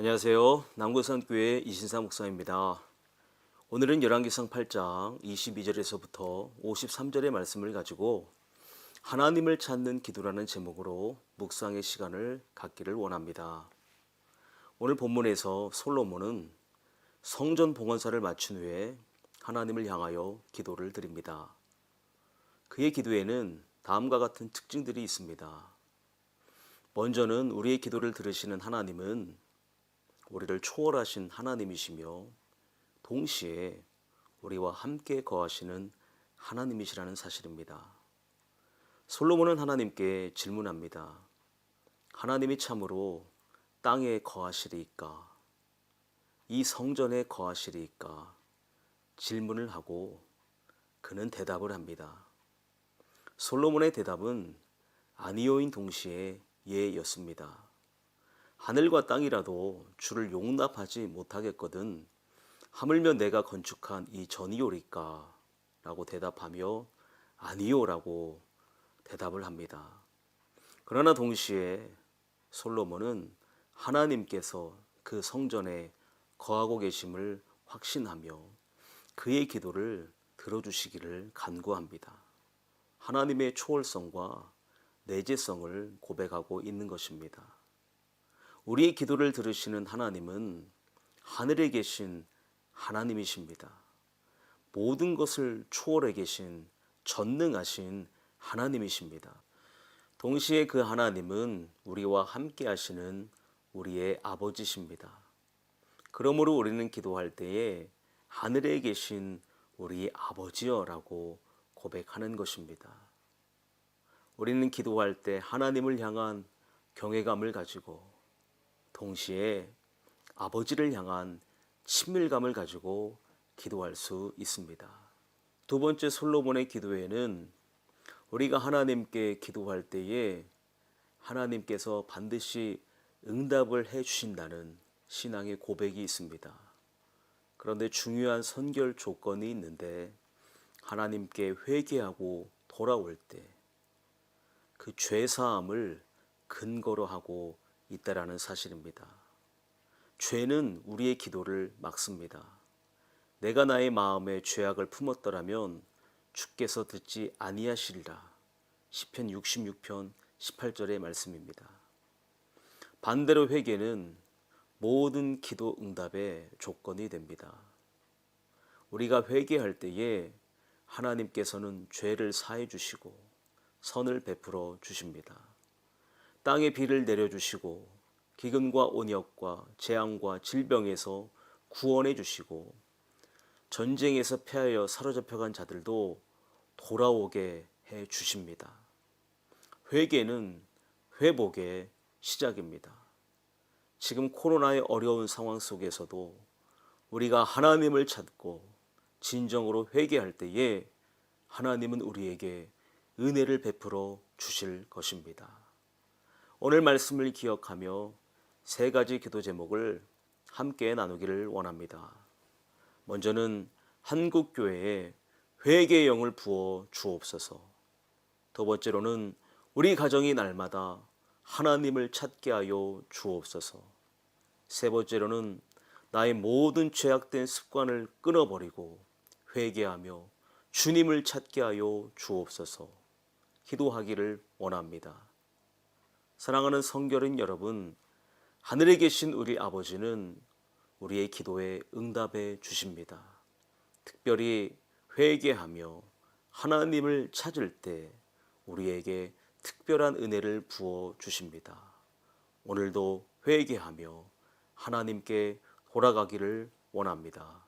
안녕하세요. 남구산교회 이신사 목사입니다. 오늘은 열왕기상 8장 22절에서부터 53절의 말씀을 가지고 하나님을 찾는 기도라는 제목으로 묵상의 시간을 갖기를 원합니다. 오늘 본문에서 솔로몬은 성전 봉헌사를 마친 후에 하나님을 향하여 기도를 드립니다. 그의 기도에는 다음과 같은 특징들이 있습니다. 먼저는 우리의 기도를 들으시는 하나님은 우리를 초월하신 하나님이시며 동시에 우리와 함께 거하시는 하나님이시라는 사실입니다. 솔로몬은 하나님께 질문합니다. 하나님이 참으로 땅에 거하시리이까? 이 성전에 거하시리이까? 질문을 하고 그는 대답을 합니다. 솔로몬의 대답은 아니오인 동시에 예였습니다. 하늘과 땅이라도 주를 용납하지 못하겠거든 하물며 내가 건축한 이 전이오리까? 라고 대답하며 아니오라고 대답을 합니다. 그러나 동시에 솔로몬은 하나님께서 그 성전에 거하고 계심을 확신하며 그의 기도를 들어주시기를 간구합니다. 하나님의 초월성과 내재성을 고백하고 있는 것입니다. 우리의 기도를 들으시는 하나님은 하늘에 계신 하나님이십니다. 모든 것을 초월해 계신 전능하신 하나님이십니다. 동시에 그 하나님은 우리와 함께 하시는 우리의 아버지십니다. 그러므로 우리는 기도할 때에 하늘에 계신 우리 아버지여라고 고백하는 것입니다. 우리는 기도할 때 하나님을 향한 경외감을 가지고 동시에 아버지를 향한 친밀감을 가지고 기도할 수 있습니다. 두 번째 솔로몬의 기도에는 우리가 하나님께 기도할 때에 하나님께서 반드시 응답을 해 주신다는 신앙의 고백이 있습니다. 그런데 중요한 선결 조건이 있는데 하나님께 회개하고 돌아올 때 그 죄 사함을 근거로 하고 있다라는 사실입니다. 죄는 우리의 기도를 막습니다. 내가 나의 마음에 죄악을 품었더라면 주께서 듣지 아니하시리라. 시편 66편 18절의 말씀입니다. 반대로 회개는 모든 기도 응답의 조건이 됩니다. 우리가 회개할 때에 하나님께서는 죄를 사해 주시고 선을 베풀어 주십니다. 땅에 비를 내려 주시고 기근과 온역과 재앙과 질병에서 구원해 주시고 전쟁에서 패하여 사로잡혀간 자들도 돌아오게 해 주십니다. 회개는 회복의 시작입니다. 지금 코로나의 어려운 상황 속에서도 우리가 하나님을 찾고 진정으로 회개할 때에 하나님은 우리에게 은혜를 베풀어 주실 것입니다. 오늘 말씀을 기억하며 세 가지 기도 제목을 함께 나누기를 원합니다. 먼저는 한국 교회에 회개의 영을 부어 주옵소서. 두 번째로는 우리 가정이 날마다 하나님을 찾게 하여 주옵소서. 세 번째로는 나의 모든 죄악된 습관을 끊어버리고 회개하며 주님을 찾게 하여 주옵소서. 기도하기를 원합니다. 사랑하는 성결인 여러분, 하늘에 계신 우리 아버지는 우리의 기도에 응답해 주십니다. 특별히 회개하며 하나님을 찾을 때 우리에게 특별한 은혜를 부어 주십니다. 오늘도 회개하며 하나님께 돌아가기를 원합니다.